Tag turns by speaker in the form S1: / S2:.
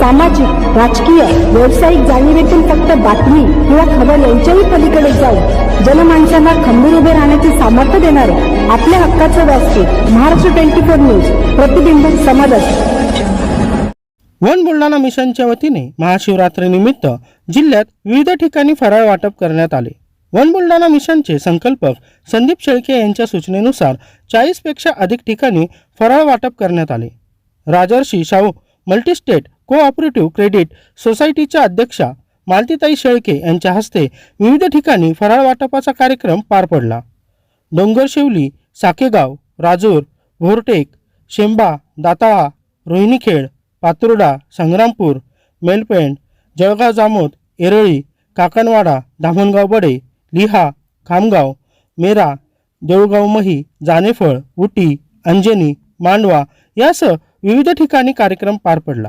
S1: सामाजिक राजकीय व्यावसायिक जाणीवेतून फक्त बातमी किंवा खबर यांच्याही पलीकडे जाऊन जनमानसांना खंबीर उभे राहण्याचे सामर्थ्य देणारे आपल्या हक्काचं व्यासपीठ महाराष्ट्र ट्वेंटी फोर न्यूज प्रतिबिंब समाजात
S2: वन बुलढाणा मिशनच्या वतीने महाशिवरात्रीनिमित्त जिल्ह्यात विविध ठिकाणी फराळ वाटप करण्यात आले. वन बुलढाणा मिशनचे संकल्पक संदीप शेळके यांच्या सूचनेनुसार चाळीसपेक्षा अधिक ठिकाणी फराळ वाटप करण्यात आले. Rajarshi Shahu multistate cooperative credit सोसायटीच्या अध्यक्षा मालतीताई शेळके यांच्या हस्ते विविध ठिकाणी फराळ वाटपाचा कार्यक्रम पार पडला. डोंगरशिवली साकेगाव राजूर भोरटेक शेंबा दाताळा रोहिणीखेड पातुर्डा संग्रामपूर मेलपेंड जळगाव जामोद एरळी काकणवाडा धामणगाव बडे लिहा खामगाव मेरा देऊळगाव मही जानेफळ उटी अंजनी मांडवा यासह विविध ठिकाणी कार्यक्रम पार पडला.